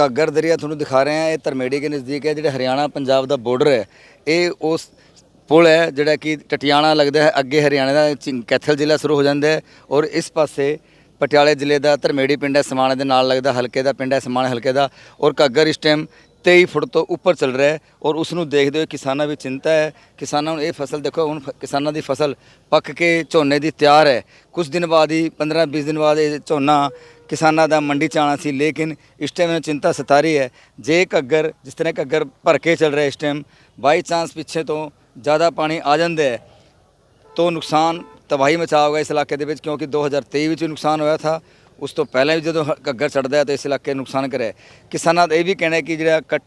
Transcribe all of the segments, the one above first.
ਕਾਗਰ ਦਰਿਆ ਤੁਹਾਨੂੰ ਦਿਖਾ ਰਹੇ ਹਾਂ, ਇਹ ਧਰਮੇੜੀ ਦੇ ਨਜ਼ਦੀਕ ਹੈ, ਜਿਹੜਾ ਹਰਿਆਣਾ ਪੰਜਾਬ ਦਾ ਬਾਰਡਰ ਹੈ। ਇਹ ਉਸ ਪੁਲ ਹੈ, ਜਿਹੜਾ ਕਿ ਟਟਿਆਣਾ ਲੱਗਦਾ ਹੈ, ਅੱਗੇ ਹਰਿਆਣਾ ਦਾ ਚਿੰ- ਕੈਥਲ ਜ਼ਿਲ੍ਹਾ ਸ਼ੁਰੂ ਹੋ ਜਾਂਦਾ ਹੈ ਔਰ ਇਸ ਪਾਸੇ ਪਟਿਆਲੇ ਜ਼ਿਲ੍ਹੇ ਦਾ ਧਰਮੇੜੀ ਪਿੰਡ ਹੈ, ਸਮਾਣੇ ਦੇ ਨਾਲ ਲੱਗਦਾ, ਹਲਕੇ ਦਾ ਪਿੰਡ ਹੈ, ਸਮਾਣੇ ਹਲਕੇ ਦਾ ਔਰ ਘੱਗਰ ਇਸ ਟਾਈਮ 23 ਫੁੱਟ ਤੋਂ ਉੱਪਰ ਚੱਲ ਰਿਹਾ ਹੈ ਔਰ ਉਸ ਨੂੰ ਦੇਖਦੇ ਹੋਏ ਕਿਸਾਨਾਂ ਵਿੱਚ ਚਿੰਤਾ ਹੈ। ਕਿਸਾਨਾਂ ਨੂੰ ਇਹ ਫਸਲ ਦੇਖੋ, ਹੁਣ ਫ- ਕਿਸਾਨਾਂ ਦੀ ਫਸਲ ਪੱਕ ਕੇ ਝੋਨੇ ਦੀ ਤਿਆਰ ਹੈ। ਕੁਝ ਦਿਨ ਬਾਅਦ ਹੀ 15 20 ਦਿਨ ਬਾਅਦ ਇਹ ਝੋਨਾ ਕਿਸਾਨਾਂ ਦਾ ਮੰਡੀ ਚ ਆਉਣਾ ਸੀ, ਲੇਕਿਨ ਇਸ ਟਾਈਮ ਮੈਨੂੰ ਚਿੰਤਾ ਸਤਾ ਹੈ। ਜੇ ਘੱਗਰ ਜਿਸ ਤਰ੍ਹਾਂ ਘੱਗਰ ਭਰ ਕੇ ਚੱਲ ਰਿਹਾ ਇਸ ਟਾਈਮ ਬਾਈ ਚਾਂਸ ਪਿੱਛੇ ਤੋਂ ਜ਼ਿਆਦਾ ਪਾਣੀ ਆ ਜਾਂਦਾ ਹੈ, ਤੋਂ ਨੁਕਸਾਨ ਤਬਾਹੀ ਮਚਾ ਹੋਗਾ ਇਸ ਇਲਾਕੇ ਦੇ ਵਿੱਚ, ਕਿਉਂਕਿ 2023 ਵਿੱਚ ਵੀ ਨੁਕਸਾਨ ਹੋਇਆ ਥਾ। ਉਸ ਤੋਂ ਪਹਿਲਾਂ ਵੀ ਜਦੋਂ ਹ- ਘੱਗਰ ਚੜਦਾ ਹੈ ਤਾਂ ਇਸ ਇਲਾਕੇ ਨੂੰ ਨੁਕਸਾਨ ਕਰਿਆ ਕਿਸਾਨਾਂ ਦਾ ਇਹ ਵੀ ਕਹਿਣਾ ਕਿ ਜਿਹੜਾ ਕੱਟ,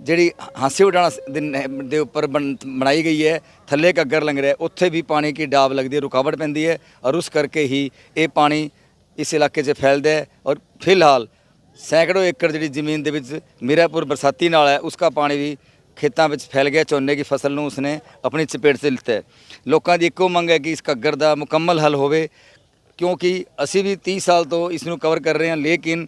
ਜਿਹੜੀ ਹਾਂਸੀ ਉਡਾਣਾ ਦੇ ਨਹਿ- ਦੇ ਉੱਪਰ ਬਣ- ਬਣਾਈ ਗਈ ਹੈ, ਥੱਲੇ ਘੱਗਰ ਲੰਘ ਰਿਹਾ ਉੱਥੇ ਵੀ ਪਾਣੀ ਕੀ ਡਾਬ ਲੱਗਦੀ ਹੈ, ਰੁਕਾਵਟ ਪੈਂਦੀ ਹੈ ਔਰ ਉਸ ਕਰਕੇ ਹੀ ਇਹ ਪਾਣੀ ਇਸ ਇਲਾਕੇ 'ਚ ਫੈਲਦਾ ਹੈ ਔਰ ਫਿਲਹਾਲ ਸੈਂਕੜੋ ਏਕੜ ਜਿਹੜੀ ਜ਼ਮੀਨ ਦੇ ਵਿੱਚ ਮੀਰਾਪੁਰ ਬਰਸਾਤੀ ਨਾਲ ਹੈ, ਉਸਕਾ ਪਾਣੀ ਵੀ ਖੇਤਾਂ ਵਿੱਚ ਫੈਲ ਗਿਆ, ਝੋਨੇ ਦੀ ਫਸਲ ਨੂੰ ਉਸਨੇ ਆਪਣੀ ਚਪੇਟ 'ਚ ਲਿੱਤਾ ਲੋਕਾਂ ਦੀ ਇੱਕੋ ਮੰਗ ਹੈ ਕਿ ਇਸ ਘੱਗਰ ਦਾ ਮੁਕੰਮਲ ਹੱਲ ਹੋਵੇ। ਕਿਉਂਕਿ ਅਸੀਂ ਵੀ 30 ਸਾਲ ਤੋਂ ਇਸ ਨੂੰ ਕਵਰ ਕਰ ਰਹੇ ਹਾਂ, ਲੇਕਿਨ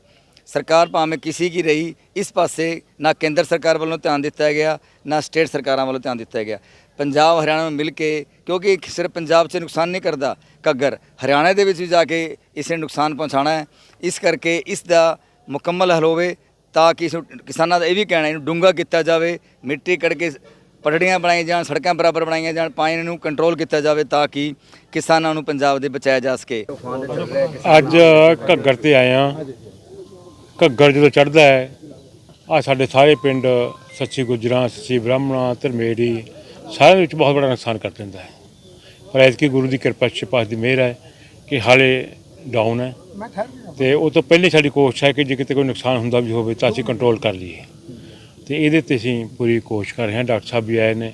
ਸਰਕਾਰ ਭਾਵੇਂ ਕਿਸੇ ਕੀ ਰਹੀ, ਇਸ ਪਾਸੇ ਨਾ ਕੇਂਦਰ ਸਰਕਾਰ ਵੱਲੋਂ ਧਿਆਨ ਦਿੱਤਾ ਗਿਆ, ਨਾ ਸਟੇਟ ਸਰਕਾਰਾਂ ਵੱਲੋਂ ਧਿਆਨ ਦਿੱਤਾ ਗਿਆ। ਪੰਜਾਬ, ਹਰਿਆਣਾ ਨੂੰ ਮਿਲ ਕੇ, ਕਿਉਂਕਿ ਸਿਰਫ ਪੰਜਾਬ 'ਚ ਨੁਕਸਾਨ ਨਹੀਂ ਕਰਦਾ ਘੱਗਰ, ਹਰਿਆਣਾ ਦੇ ਵਿੱਚ ਵੀ ਜਾ ਕੇ ਇਸ ਨੇ ਨੁਕਸਾਨ ਪਹੁੰਚਾਉਣਾ ਹੈ। ਇਸ ਕਰਕੇ ਇਸ ਦਾ ਮੁਕੰਮਲ ਹੱਲ ਹੋਵੇ ਤਾਂ ਕਿ ਇਸ ਕਿਸਾਨਾਂ ਦਾ ਇਹ ਵੀ ਕਹਿਣਾ ਇਹਨੂੰ ਡੂੰਘਾ ਕੀਤਾ ਜਾਵੇ, ਮਿੱਟੀ ਕੱਢ ਕੇ ਪਟੜੀਆਂ ਬਣਾਈਆਂ ਜਾਣ, ਸੜਕਾਂ ਬਰਾਬਰ ਬਣਾਈਆਂ ਜਾਣ, ਪਾਣੀ ਨੂੰ ਕੰਟਰੋਲ ਕੀਤਾ ਜਾਵੇ ਤਾਂ ਕਿ ਕਿਸਾਨਾਂ ਨੂੰ ਪੰਜਾਬ ਦੇ ਬਚਾਇਆ ਜਾ ਸਕੇ। ਅੱਜ ਘੱਗਰ ਤੇ ਆਏ ਆ ਘੱਗਰ ਜਦੋਂ ਚੜਦਾ ਹੈ ਆ ਸਾਡੇ ਸਾਰੇ ਪਿੰਡ ਸੱਚੀ ਗੁਜਰਾਂ, ਸੱਚੀ ਬ੍ਰਾਹਮਣਾ, ਧਰਮੇੜੀ, ਸਾਰਿਆਂ ਵਿੱਚ ਬਹੁਤ ਬੜਾ ਨੁਕਸਾਨ ਕਰ ਦਿੰਦਾ ਹੈ। ਪਰ ਐਤਕੀ ਗੁਰੂ ਦੀ ਕਿਰਪਾ ਸ਼ਿਪਾਸ ਦੀ ਮਿਹਰ ਹੈ ਕਿ ਹਾਲੇ ਡਾਊਨ ਹੈ। ਤੇ ਉਹ ਤੋਂ ਪਹਿਲੇ ਸਾਡੀ ਕੋਸ਼ਿਸ਼ ਹੈ ਕਿ ਜੇ ਕਿਤੇ ਕੋਈ ਨੁਕਸਾਨ ਹੁੰਦਾ ਵੀ ਹੋਵੇ ਤਾਂ ਅਸੀਂ ਕੰਟਰੋਲ ਕਰ ਲਈਏ। ਤੇ ਇਹਦੇ ਤੇ ਅਸੀਂ ਪੂਰੀ ਕੋਸ਼ਿਸ਼ ਕਰ ਰਹੇ ਹਾਂ, ਡਾਕਟਰ ਸਾਹਿਬ ਵੀ ਆਏ ਨੇ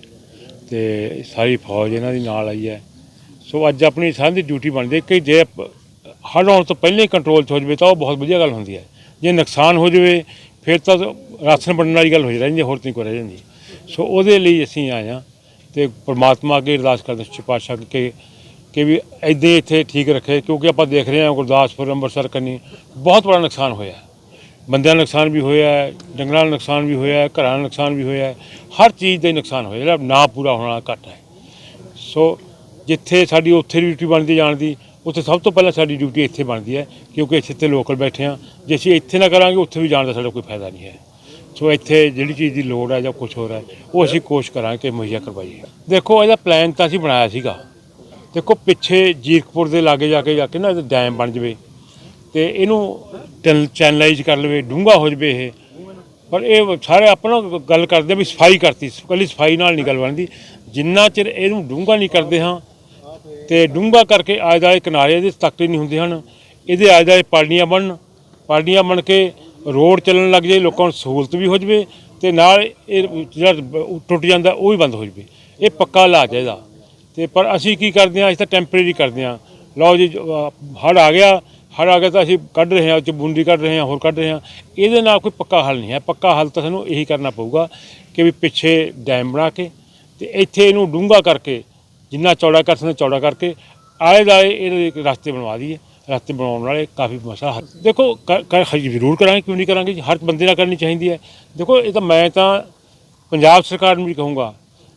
ਤੇ ਸਾਰੀ ਫੌਜ ਇਹਨਾਂ ਦੀ ਨਾਲ ਆਈ ਹੈ। ਸੋ ਅੱਜ ਆਪਣੀ ਸਾਂਝੀ ਡਿਊਟੀ ਬਣਦੀ ਹੈ ਕਿ ਜੇ ਹੜ੍ਹ ਆਉਣ ਤੋਂ ਪਹਿਲਾਂ ਹੀ ਕੰਟਰੋਲ 'ਚ ਹੋ ਜਾਵੇ ਤਾਂ ਉਹ ਬਹੁਤ ਵਧੀਆ ਗੱਲ ਹੁੰਦੀ ਹੈ। ਜੇ ਨੁਕਸਾਨ ਹੋ ਜਾਵੇ, ਫਿਰ ਤਾਂ ਰਾਸ਼ਨ ਬਣਨ ਵਾਲੀ ਗੱਲ ਹੋ ਜਾਂਦੀ ਹੈ, ਹੋਰ ਤਾਂ ਕੋਈ ਰਹਿ ਜਾਂਦੀ। ਸੋ ਉਹਦੇ ਲਈ ਅਸੀਂ ਆਏ ਹਾਂ ਤੇ ਪ੍ਰਮਾਤਮਾ ਅੱਗੇ ਅਰਦਾਸ ਕਰਦੇ ਹਾਂ ਪਾਤਸ਼ਾਹ ਕਿ ਕਿ ਵੀ ਇੱਦਾਂ ਹੀ ਇੱਥੇ ਠੀਕ ਰੱਖੇ, ਕਿਉਂਕਿ ਆਪਾਂ ਦੇਖ ਰਹੇ ਹਾਂ ਗੁਰਦਾਸਪੁਰ, ਅੰਮ੍ਰਿਤਸਰ, ਕੰਨੀ ਬਹੁਤ ਬੜਾ ਨੁਕਸਾਨ ਹੋਇਆ। ਬੰਦਿਆਂ ਦਾ ਨੁਕਸਾਨ ਵੀ ਹੋਇਆ ਹੈ, ਜੰਗਲਾਂ ਦਾ ਨੁਕਸਾਨ ਵੀ ਹੋਇਆ ਹੈ, ਘਰਾਂ ਦਾ ਨੁਕਸਾਨ ਵੀ ਹੋਇਆ ਹੈ। ਹਰ ਚੀਜ਼ ਦਾ ਹੀ ਨੁਕਸਾਨ ਹੋਇਆ ਜਿਹੜਾ ਨਾ ਪੂਰਾ ਹੋਣ ਵਾਲਾ ਘੱਟ ਹੈ। ਸੋ ਜਿੱਥੇ ਸਾਡੀ ਉੱਥੇ ਡਿਊਟੀ ਬਣਦੀ ਜਾਣ ਦੀ ਉੱਥੇ ਸਭ ਤੋਂ ਪਹਿਲਾਂ ਸਾਡੀ ਡਿਊਟੀ ਇੱਥੇ ਬਣਦੀ ਹੈ ਕਿਉਂਕਿ ਇੱਥੇ ਇੱਥੇ ਲੋਕਲ ਬੈਠੇ ਹਾਂ। ਜੇ ਅਸੀਂ ਇੱਥੇ ਨਾ ਕਰਾਂਗੇ ਉੱਥੇ ਵੀ ਜਾਣ ਦਾ ਸਾਡਾ ਕੋਈ ਫਾਇਦਾ ਨਹੀਂ ਹੈ। ਸੋ ਇੱਥੇ ਜਿਹੜੀ ਚੀਜ਼ ਦੀ ਲੋੜ ਹੈ ਜਾਂ ਕੁਝ ਹੋਰ ਹੈ ਉਹ ਅਸੀਂ ਕੋਸ਼ਿਸ਼ ਕਰਾਂਗੇ ਕਿ ਮੁਹੱਈਆ ਕਰਵਾਈਏ। ਦੇਖੋ ਇਹਦਾ ਪਲਾਨ ਤਾਂ ਅਸੀਂ ਬਣਾਇਆ ਸੀਗਾ। ਦੇਖੋ ਪਿੱਛੇ ਜੀਰਕਪੁਰ ਦੇ ਲਾਗੇ ਜਾ ਕੇ ਜਾ ਕੇ ਨਾ ਇਹਦਾ ਡੈਮ ਬਣ ਜਵੇ ਤੇ ਇਹਨੂੰ ਟਨ- ਚੈਨਲਾਈਜ਼ ਕਰ ਲਵੇ, ਡੂੰਘਾ ਹੋ ਜਵੇ ਇਹ। ਪਰ ਇਹ ਸਾਰੇ ਆਪਣਾ ਗੱਲ ਕਰਦੇ ਆ ਵੀ ਸਫ਼ਾਈ ਕਰਤੀ, ਕੱਲੀ ਸਫ਼ਾਈ ਨਾਲ ਨਹੀਂ ਗੱਲ ਬਣਦੀ। ਜਿੰਨਾ ਚਿਰ ਇਹਨੂੰ ਡੂੰਘਾ ਨਹੀਂ ਕਰਦੇ ਹਾਂ, ਤੇ ਡੂੰਘਾ ਕਰਕੇ ਆਲੇ ਦੁਆਲੇ ਕਿਨਾਰੇ ਇਹਦੇ ਤੱਕੜੇ ਨਹੀਂ ਹੁੰਦੇ ਹਨ, ਇਹਦੇ ਆਲੇ ਦੁਆਲੇ ਪਾਲੀਆਂ ਬਣਨ। ਪਾਲੀਆਂ ਬਣ ਕੇ ਰੋਡ ਚੱਲਣ ਲੱਗ ਜੇ ਲੋਕਾਂ ਨੂੰ ਸਹੂਲਤ ਵੀ ਹੋ ਜਵੇ, ਤੇ ਨਾਲ ਇਹ ਜਿਹੜਾ ਟੁੱਟ ਜਾਂਦਾ, ਉਹ ਵੀ ਬੰਦ ਹੋ ਜਵੇ। ਇਹ ਪੱਕਾ ਇਲਾਜ ਹੈ ਇਹਦਾ। ਤੇ ਪਰ ਅਸੀਂ ਕੀ ਕਰਦੇ ਹਾਂ, ਅਸੀਂ ਤਾਂ ਟੈਂਪਰੇਰੀ ਕਰਦੇ ਹਾਂ। ਲਓ ਜੀ ਹੜ ਆ ਗਿਆ ਹੜ ਆ ਤਾਂ ਅਸੀਂ ਕੱਢ ਰਹੇ ਹਾਂ, ਉਹ ਬੂੰਦੀ ਕੱਢ ਰਹੇ ਹਾਂ, ਹੋਰ ਕੱਢ ਰਹੇ ਹਾਂ। ਇਹਦੇ ਨਾਲ ਕੋਈ ਪੱਕਾ ਹੱਲ ਨਹੀਂ ਹੈ। ਪੱਕਾ ਹੱਲ ਤਾਂ ਸਾਨੂੰ ਇਹੀ ਕਰਨਾ ਪਊਗਾ ਕਿ ਵੀ ਪਿੱਛੇ ਡੈਮ ਬਣਾ ਕੇ ਤੇ ਇੱਥੇ ਇਹਨੂੰ ਡੂੰਘਾ ਕਰਕੇ, ਜਿੰਨਾ ਚੌੜਾ ਕਰ ਸਕਦੇ ਚੌੜਾ ਕਰਕੇ, ਆਲੇ ਦਾਲੇ ਇਹਦੇ ਇੱਕ ਰਸਤੇ ਬਣਵਾ ਦਈਏ। ਰਸਤੇ ਬਣਾਉਣ ਵਾਲੇ ਕਾਫੀ ਮਸਲਾ ਹੱਲ ਦੇਖੋ ਕਰ- ਕਰ ਹਜੇ ਜ਼ਰੂਰ ਕਰਾਂਗੇ, ਕਿਉਂ ਨਹੀਂ ਕਰਾਂਗੇ? ਹਰ ਬੰਦੇ ਨਾਲ ਕਰਨੀ ਚਾਹੀਦੀ ਹੈ। ਦੇਖੋ, ਇਹ ਤਾਂ ਮੈਂ ਤਾਂ ਪੰਜਾਬ ਸਰਕਾਰ ਨੂੰ ਵੀ ਕਹੂੰਗਾ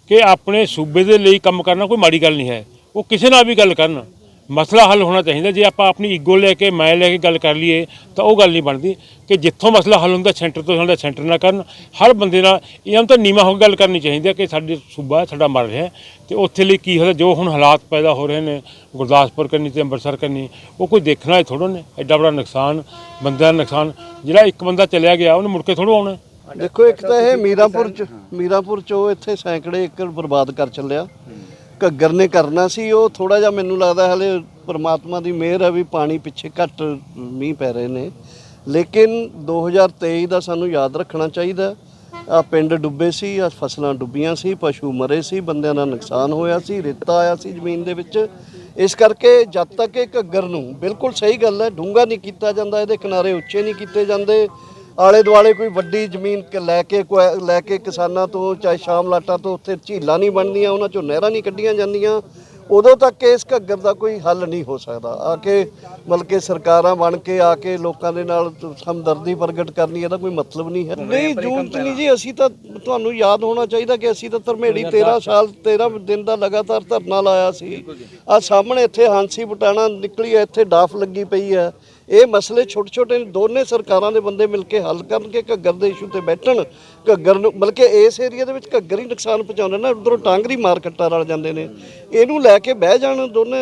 ਕਿ ਆਪਣੇ ਸੂਬੇ ਦੇ ਲਈ ਕੰਮ ਕਰਨਾ ਕੋਈ ਮਾੜੀ ਗੱਲ ਨਹੀਂ ਹੈ। ਉਹ ਕਿਸੇ ਨਾਲ ਵੀ ਗੱਲ ਕਰਨ। ਮਸਲਾ ਹੱਲ ਹੋਣਾ ਚਾਹੀਦਾ। ਜੇ ਆਪਾਂ ਆਪਣੀ ਈਗੋ ਲੈ ਕੇ, ਮੈਂ ਲੈ ਕੇ ਗੱਲ ਕਰ ਲਈਏ, ਤਾਂ ਉਹ ਗੱਲ ਨਹੀਂ ਬਣਦੀ ਕਿ ਜਿੱਥੋਂ ਮਸਲਾ ਹੱਲ ਹੁੰਦਾ ਸੈਂਟਰ ਤੋਂ ਹੁੰਦਾ ਸੈਂਟਰ ਨਾਲ ਕਰਨ। ਹਰ ਬੰਦੇ ਨਾਲ ਇਹਨਾਂ ਨੂੰ ਤਾਂ ਨੀਵਾਂ ਹੋ ਕੇ ਗੱਲ ਕਰਨੀ ਚਾਹੀਦੀ ਹੈ ਕਿ ਸਾਡੇ ਸੂਬਾ, ਸਾਡਾ ਮਰ ਰਿਹਾ ਹੈ ਤੇ ਉੱਥੇ ਲਈ ਕੀ ਹੋਇਆ ਜੋ ਹੁਣ ਹਾਲਾਤ ਪੈਦਾ ਹੋ ਰਹੇ ਨੇ, ਗੁਰਦਾਸਪੁਰ ਕਰਨੀ ਤੇ ਅੰਮ੍ਰਿਤਸਰ ਕਰਨੀ ਉਹ ਕੋਈ ਦੇਖਣਾ ਹੀ ਥੋੜ੍ਹਾ ਨੇ। ਐਡਾ ਬੜਾ ਨੁਕਸਾਨ, ਬੰਦਿਆਂ ਦਾ ਨੁਕਸਾਨ, ਜਿਹੜਾ ਇੱਕ ਬੰਦਾ ਚਲਿਆ ਗਿਆ, ਉਹਨੇ ਮੁੜ ਕੇ ਥੋੜ੍ਹਾ ਆਉਣਾ ਦੇਖੋ, ਇੱਕ ਤਾਂ ਇਹ ਮੀਰਾਪੁਰ ਚ ਮੀਰਾਪੁਰ ਚ ਉਹ ਇੱਥੇ ਸੈਂਕੜੇ ਏਕੜ ਬਰਬਾਦ ਕਰ ਚੱਲਿਆ। ਘੱਗਰ ਨੇ ਕਰਨਾ ਸੀ, ਉਹ ਥੋੜਾ ਜਿਹਾ ਮੈਨੂੰ ਲੱਗਦਾ ਹਲੇ ਪਰਮਾਤਮਾ ਦੀ ਮਿਹਰ ਹੈ ਵੀ ਪਾਣੀ ਪਿੱਛੇ ਘੱਟ ਮੀਂਹ ਪੈ ਰਹੇ ਨੇ। ਲੇਕਿਨ 2023 ਦਾ ਸਾਨੂੰ ਯਾਦ ਰੱਖਣਾ ਚਾਹੀਦਾ। ਆ ਪਿੰਡ ਡੁੱਬੇ ਸੀ ਆ ਫਸਲਾਂ ਡੁੱਬੀਆਂ ਸੀ, ਪਸ਼ੂ ਮਰੇ ਸੀ, ਬੰਦਿਆਂ ਦਾ ਨੁਕਸਾਨ ਹੋਇਆ ਸੀ, ਰੇਤਾ ਆਇਆ ਸੀ ਜ਼ਮੀਨ ਦੇ ਵਿੱਚ। ਇਸ ਕਰਕੇ ਜਦ ਤੱਕ ਇਹ ਘੱਗਰ ਨੂੰ ਬਿਲਕੁਲ ਸਹੀ ਗੱਲ ਹੈ, ਡੂੰਘਾ ਨਹੀਂ ਕੀਤਾ ਜਾਂਦਾ, ਇਹਦੇ ਕਿਨਾਰੇ ਉੱਚੇ ਨਹੀਂ ਕੀਤੇ ਜਾਂਦੇ। ਆਲੇ ਦੁਆਲੇ ਕੋਈ ਵੱਡੀ ਜ਼ਮੀਨ ਕ- ਲੈ ਕੇ ਲੈ ਕੇ ਕਿਸਾਨਾਂ ਤੋਂ ਚਾਹੇ ਸ਼ਾਮ ਲਾਟਾਂ ਤੋਂ ਉੱਥੇ ਝੀਲਾਂ ਨਹੀਂ ਬਣਦੀਆਂ ਉਹਨਾਂ ਚੋਂ ਨਹਿਰਾਂ ਨਹੀਂ ਕੱਢੀਆਂ ਜਾਂਦੀਆਂ। ਉਦੋਂ ਤੱਕ ਇਸ ਘੱਗਰ ਦਾ ਕੋਈ ਹੱਲ ਨਹੀਂ ਹੋ ਸਕਦਾ। ਆ ਕੇ ਬਲਕਿ ਸਰਕਾਰਾਂ ਬਣ ਕੇ ਆ ਕੇ ਲੋਕਾਂ ਦੇ ਨਾਲ ਹਮਦਰਦੀ ਪ੍ਰਗਟ ਕਰਨੀ ਇਹਦਾ ਕੋਈ ਮਤਲਬ ਨਹੀਂ ਹੈ। ਨਹੀਂ ਜੂਨ ਚ ਨਹੀਂ ਜੀ ਅਸੀਂ ਤਾਂ ਤੁਹਾਨੂੰ ਯਾਦ ਹੋਣਾ ਚਾਹੀਦਾ ਕਿ ਅਸੀਂ ਤਾਂ ਧਰਮੇੜੀ 13 ਸਾਲ 13 ਦਿਨ ਦਾ ਲਗਾਤਾਰ ਧਰਨਾ ਲਾਇਆ ਸੀ। ਆ ਸਾਹਮਣੇ ਇੱਥੇ ਹਾਂਸੀ ਬਟਾਣਾ ਨਿਕਲੀ ਹੈ ਇੱਥੇ ਡਾਫ ਲੱਗੀ ਪਈ ਹੈ। ਇਹ ਮਸਲੇ ਛੋਟੇ ਛੋਟੇ ਦੋਨੇ ਸਰਕਾਰਾਂ ਦੇ ਬੰਦੇ ਮਿਲ ਕੇ ਹੱਲ ਕਰਨਗੇ ਘੱਗਰ ਦੇ ਇਸ਼ੂ ਤੇ ਬੈਠਣ ਘੱਗਰ ਨੂੰ ਬਲਕਿ ਇਸ ਏਰੀਆ ਦੇ ਵਿੱਚ ਘੱਗਰ ਹੀ ਨੁਕਸਾਨ ਪਹੁੰਚਾਉਂਦੇ ਨੇ ਉਧਰੋਂ ਟਾਂਗਰੀ ਮਾਰਕਟਾਂ ਰਲ ਜਾਂਦੇ ਨੇ। ਇਹਨੂੰ ਲੈ ਕੇ ਬਹਿ ਜਾਣ ਦੋਨੇ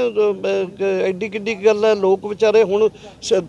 ਐਡੀ ਕਿੱਡੀ ਗੱਲ ਹੈ ਲੋਕ ਵਿਚਾਰੇ ਹੁਣ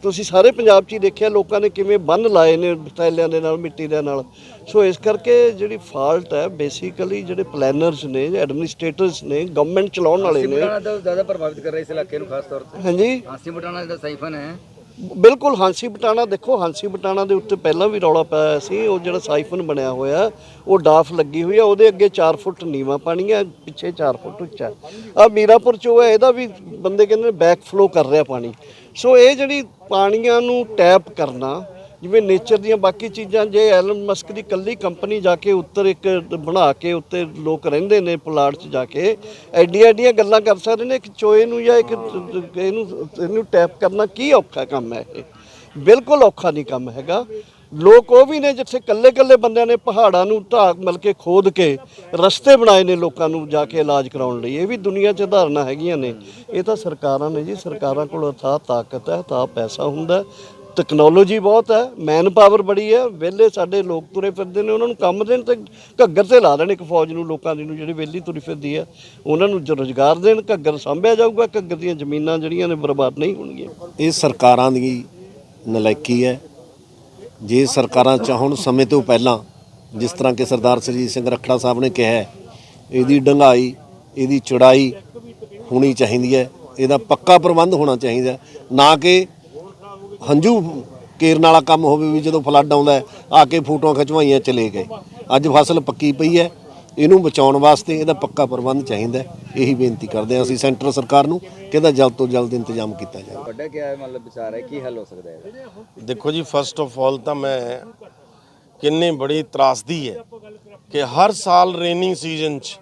ਤੁਸੀਂ ਸਾਰੇ ਪੰਜਾਬ 'ਚ ਹੀ ਦੇਖਿਆ ਲੋਕਾਂ ਨੇ ਕਿਵੇਂ ਬੰਨ ਲਾਏ ਨੇ ਥੈਲਿਆਂ ਦੇ ਨਾਲ ਮਿੱਟੀ ਦੇ ਨਾਲ। ਸੋ ਇਸ ਕਰਕੇ ਜਿਹੜੀ ਫਾਲਟ ਹੈ ਬੇਸਿਕਲੀ ਜਿਹੜੇ ਪਲੈਨਰਸ ਨੇ ਐਡਮਿਨਿਸਟ੍ਰੇਟਰਸ ਨੇ ਗਵਰਨਮੈਂਟ ਚਲਾਉਣ ਵਾਲੇ ਨੇ। ਬਟਾਣਾ ਤਾਂ ਜ਼ਿਆਦਾ ਪ੍ਰਭਾਵਿਤ ਕਰ ਰਿਹਾ ਇਸ ਇਲਾਕੇ ਨੂੰ ਖਾਸ ਤੌਰ ਤੇ। ਹਾਂਜੀ। ਹਾਂਸੀ ਬਟਾਣਾ ਜਿਹੜਾ ਸਾਈਫਨ ਹੈ। ਬਿਲਕੁਲ, ਹਾਂਸੀ ਬਟਾਣਾ ਦੇਖੋ, ਹਾਂਸੀ ਬਟਾਣਾ ਦੇ ਉੱਤੇ ਪਹਿਲਾਂ ਵੀ ਰੌਲਾ ਪਾਇਆ ਸੀ, ਉਹ ਜਿਹੜਾ ਸਾਈਫਨ ਬਣਿਆ ਹੋਇਆ, ਉਹ ਡਾਫ ਲੱਗੀ ਹੋਈ ਆ, ਉਹਦੇ ਅੱਗੇ 4 ਫੁੱਟ ਨੀਵਾ ਪਾਣੀ ਆ, ਪਿੱਛੇ 4 ਫੁੱਟ ਉੱਚਾ। ਆ ਮੀਰਾਪੁਰ ਚੋ ਹੈ ਇਹਦਾ ਵੀ ਬੰਦੇ ਕਹਿੰਦੇ ਬੈਕ ਫਲੋ ਕਰ ਰਿਹਾ ਪਾਣੀ। ਸੋ ਇਹ ਜਿਹੜੀ ਪਾਣੀਆਂ ਨੂੰ ਟੈਪ ਕਰਨਾ ਜਿਵੇਂ ਨੇਚਰ ਦੀਆਂ ਬਾਕੀ ਚੀਜ਼ਾਂ, ਜੇ ਐਲਨ ਮਸਕ ਦੀ ਕੱਲੀ ਕੰਪਨੀ ਜਾ ਕੇ ਉੱਤਰ ਇੱਕ ਬਣਾ ਕੇ ਉੱਤੇ ਲੋਕ ਰਹਿੰਦੇ ਨੇ ਪਲਾਟ 'ਚ ਜਾ ਕੇ, ਐਡੀਆਂ ਐਡੀਆਂ ਗੱਲਾਂ ਕਰ ਸਕਦੇ ਨੇ, ਇੱਕ ਚੋਏ ਨੂੰ ਜਾਂ ਇੱਕ ਇਹਨੂੰ ਇਹਨੂੰ ਟੈਪ ਕਰਨਾ ਕੀ ਔਖਾ ਕੰਮ ਹੈ ਇਹ? ਬਿਲਕੁਲ ਔਖਾ ਨਹੀਂ ਕੰਮ ਹੈਗਾ। ਲੋਕ ਉਹ ਵੀ ਨੇ ਜਿੱਥੇ ਕੱਲੇ ਕੱਲੇ ਬੰਦਿਆਂ ਨੇ ਪਹਾੜਾਂ ਨੂੰ ਢਾਹ ਮਿਲ ਕੇ ਖੋਦ ਕੇ ਰਸਤੇ ਬਣਾਏ ਨੇ ਲੋਕਾਂ ਨੂੰ ਜਾ ਕੇ ਇਲਾਜ ਕਰਾਉਣ ਲਈ। ਇਹ ਵੀ ਦੁਨੀਆ 'ਚ ਉਦਾਹਰਨਾਂ ਹੈਗੀਆਂ ਨੇ। ਇਹ ਤਾਂ ਸਰਕਾਰਾਂ ਨੇ ਜੀ, ਸਰਕਾਰਾਂ ਕੋਲ ਅਥਾਹ ਤਾਕਤ ਹੈ, ਤਾਂ ਪੈਸਾ ਹੁੰਦਾ। ਟੈਕਨੋਲੋਜੀ ਬਹੁਤ ਹੈ ਮੈਨ ਪਾਵਰ ਬੜੀ ਹੈ, ਵਿਹਲੇ ਸਾਡੇ ਲੋਕ ਤੁਰੇ ਫਿਰਦੇ ਨੇ, ਉਹਨਾਂ ਨੂੰ ਕੰਮ ਦੇਣ ਤੇ ਘੱਗਰ ਤੇ ਲਾ ਦੇਣ, ਇੱਕ ਫੌਜ ਨੂੰ, ਲੋਕਾਂ ਦੀ ਨੂੰ ਜਿਹੜੀ ਵਿਹਲੀ ਤੁਰੀ ਫਿਰਦੀ ਹੈ, ਉਹਨਾਂ ਨੂੰ ਜੋ ਰੁਜ਼ਗਾਰ ਦੇਣ, ਘੱਗਰ ਸਾਂਭਿਆ ਜਾਊਗਾ, ਘੱਗਰ ਦੀਆਂ ਜ਼ਮੀਨਾਂ ਜਿਹੜੀਆਂ ਨੇ ਬਰਬਾਦ ਨਹੀਂ ਹੋਣਗੀਆਂ। ਇਹ ਸਰਕਾਰਾਂ ਦੀ ਨਲਾਇਕੀ ਹੈ। ਜੇ ਸਰਕਾਰਾਂ ਚਾਹਣ ਸਮੇਂ ਤੋਂ ਪਹਿਲਾਂ, ਜਿਸ ਤਰ੍ਹਾਂ ਕਿ ਸਰਦਾਰ ਸਰਜੀਤ ਸਿੰਘ ਰੱਖੜਾ ਸਾਹਿਬ ਨੇ ਕਿਹਾ ਇਹਦੀ ਡੰਗਾਈ, ਇਹਦੀ ਚੜਾਈ ਹੋਣੀ ਚਾਹੀਦੀ ਹੈ, ਇਹਦਾ ਪੱਕਾ ਪ੍ਰਬੰਧ ਹੋਣਾ ਚਾਹੀਦਾ ਨਾ ਕਿ ਹੰਝੂ ਕੇਰਨ ਵਾਲਾ ਕੰਮ ਹੋਵੇ ਵੀ ਜਦੋਂ ਫਲੱਡ ਆਉਂਦਾ ਆ ਕੇ ਫੋਟੋਆਂ ਖਿਚਵਾਈਆਂ ਚਲੇ ਗਏ। ਅੱਜ ਫਸਲ ਪੱਕੀ ਪਈ ਹੈ ਇਹਨੂੰ ਬਚਾਉਣ ਵਾਸਤੇ ਇਹਦਾ ਪੱਕਾ ਪ੍ਰਬੰਧ ਚਾਹੀਦਾ ਹੈ। ਇਹੀ ਬੇਨਤੀ ਕਰਦੇ ਹਾਂ ਅਸੀਂ ਸੈਂਟਰ ਸਰਕਾਰ ਨੂੰ ਕਿ ਇਹਦਾ ਜਲਦ ਤੋਂ ਜਲਦ ਇੰਤਜ਼ਾਮ ਕੀਤਾ ਜਾਵੇ। ਵੱਡਾ ਕੀ ਹੈ ਮਤਲਬ ਵਿਚਾਰ ਹੈ ਕੀ ਹੱਲ ਹੋ ਸਕਦਾ ਹੈ? ਦੇਖੋ ਜੀ ਫਸਟ ਆਫ ਆਲ ਤਾਂ ਮੈਂ ਕਿੰਨੀ ਬੜੀ ਤਰਾਸਦੀ ਹੈ ਕਿ ਹਰ ਸਾਲ ਰੇਨਿੰਗ ਸੀਜ਼ਨ 'ਚ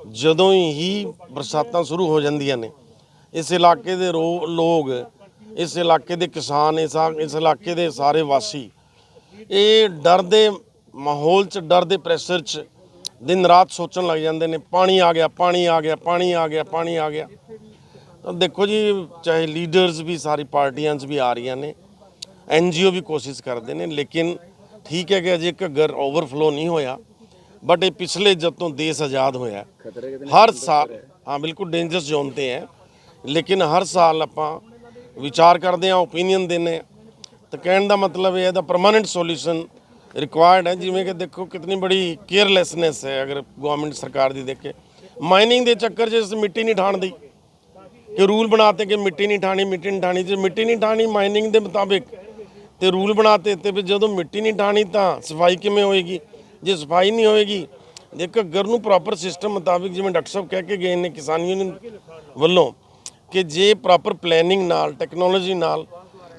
ਜਦੋਂ ਹੀ ਬਰਸਾਤਾਂ ਸ਼ੁਰੂ ਹੋ ਜਾਂਦੀਆਂ ਨੇ ਇਸ ਇਲਾਕੇ ਦੇ ਰੋ- ਲੋਕ ਇਸ ਇਲਾਕੇ ਦੇ ਕਿਸਾਨ ਇਸ ਇਸ ਇਲਾਕੇ ਦੇ ਸਾਰੇ ਵਾਸੀ। ਇਹ ਡਰ ਦੇ ਮਾਹੌਲ 'ਚ ਡਰ ਦੇ ਪ੍ਰੈਸ਼ਰ 'ਚ ਦਿਨ ਰਾਤ ਸੋਚਣ ਲੱਗ ਜਾਂਦੇ ਨੇ ਪਾਣੀ ਆ ਗਿਆ ਪਾਣੀ ਆ ਗਿਆ ਪਾਣੀ ਆ ਗਿਆ ਪਾਣੀ ਆ ਗਿਆ। ਤਾਂ ਦੇਖੋ ਜੀ ਚਾਹੇ ਲੀਡਰਸ ਵੀ ਸਾਰੀ ਪਾਰਟੀਆਂ 'ਚ ਵੀ ਆ ਰਹੀਆਂ ਨੇ ਐਨਜੀਓ ਵੀ ਕੋਸ਼ਿਸ਼ ਕਰਦੇ ਨੇ ਲੇਕਿਨ ਠੀਕ ਹੈ ਕਿ ਅਜੇ ਘੱਗਰ ਓਵਰਫਲੋ ਨਹੀਂ ਹੋਇਆ ਬਟ ਇਹ ਪਿਛਲੇ ਜਦ ਤੋਂ ਦੇਸ਼ ਆਜ਼ਾਦ ਹੋਇਆ ਹਰ ਸਾਲ ਹਾਂ ਬਿਲਕੁਲ ਡੇਂਜਰਸ ਜ਼ੋਨ ਤੇ ਹੈ ਲੇਕਿਨ ਹਰ ਸਾਲ ਆਪਾਂ ਵਿਚਾਰ ਕਰਦੇ ਹਾਂ ਓਪੀਨੀਅਨ ਦਿੰਦੇ ਹਾਂ। ਤਾਂ ਕਹਿਣ ਦਾ ਮਤਲਬ ਇਹ ਹੈ ਦਾ ਪਰਮਾਨੈਂਟ ਸੋਲੂਸ਼ਨ ਰਿਕੁਆਇਰਡ ਹੈ। ਜਿਵੇਂ ਕਿ ਦੇਖੋ, ਕਿਤਨੀ ਬੜੀ ਕੇਅਰਲੈਸਨੈਸ ਹੈ, ਅਗਰ ਗਵਰਨਮੈਂਟ ਸਰਕਾਰ ਦੀ ਦੇਖੇ। ਮਾਈਨਿੰਗ ਦੇ ਚੱਕਰ 'ਚ ਮਿੱਟੀ ਨਹੀਂ ਠਾਣਦੀ। ਕਿ ਰੂਲ ਬਣਾਤੇ ਕਿ ਮਿੱਟੀ ਨਹੀਂ ਠਾਣੀ, ਮਿੱਟੀ ਨਹੀਂ ਠਾਣੀ। ਜੇ ਮਿੱਟੀ ਨਹੀਂ ਠਾਣੀ ਮਾਈਨਿੰਗ ਦੇ ਮੁਤਾਬਿਕ ਤੇ ਰੂਲ ਬਣਾਤੇ ਤੇ ਫਿਰ ਜਦੋਂ ਮਿੱਟੀ ਨਹੀਂ ਠਾਣੀ ਤਾਂ ਸਫ਼ਾਈ ਕਿਵੇਂ ਹੋਏਗੀ? ਜੇ ਸਫ਼ਾਈ ਨਹੀਂ ਹੋਏਗੀ, ਜੇ ਘੱਗਰ ਨੂੰ ਪ੍ਰੋਪਰ ਸਿਸਟਮ ਮੁਤਾਬਿਕ ਜਿਵੇਂ ਡਾਕਟਰ ਸਾਹਿਬ ਕਹਿ ਕੇ ਗਏ ਨੇ ਕਿਸਾਨ ਯੂਨੀਅਨ ਵੱਲੋਂ ਕਿ ਜੇ ਪ੍ਰੋਪਰ ਪਲੈਨਿੰਗ ਨਾਲ ਟੈਕਨੋਲੋਜੀ ਨਾਲ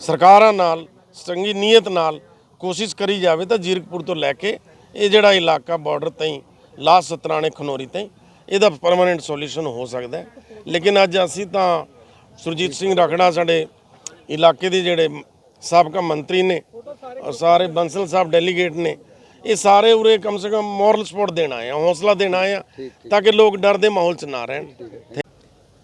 ਸਰਕਾਰਾਂ ਨਾਲ ਚੰਗੀ ਨੀਅਤ ਨਾਲ ਕੋਸ਼ਿਸ਼ ਕਰੀ ਜਾਵੇ ਤਾਂ ਜੀਰਕਪੁਰ ਤੋਂ ਲੈ ਕੇ ਇਹ ਜਿਹੜਾ ਇਲਾਕਾ ਬਾਰਡਰ ਤਾਈਂ ਲਾਸਟ ਸਤਰਾਣੇ ਖਨੋਰੀ ਤਾਈਂ ਇਹਦਾ ਪਰਮਾਨੈਂਟ ਸੋਲੂਸ਼ਨ ਹੋ ਸਕਦਾ ਹੈ। ਲੇਕਿਨ ਅੱਜ ਅਸੀਂ ਤਾਂ ਸੁਰਜੀਤ ਸਿੰਘ ਰਖੜਾ ਸਾਡੇ ਇਲਾਕੇ ਦੇ ਜਿਹੜੇ ਸਾਬਕਾ ਮੰਤਰੀ ਨੇ ਔਰ ਸਾਰੇ ਬੰਸਲ ਸਾਹਿਬ ਡੈਲੀਗੇਟ ਨੇ ਇਹ ਸਾਰੇ ਉਰੇ ਕਮ ਸੇ ਕਮ ਮੋਰਲ ਸਪੋਰਟ ਦੇਣ ਆ ਹੌਸਲਾ ਦੇਣ ਆ ਤਾਂ ਕਿ ਲੋਕ ਡਰ ਦੇ ਮਾਹੌਲ 'ਚ ਨਾ ਰਹਿਣ।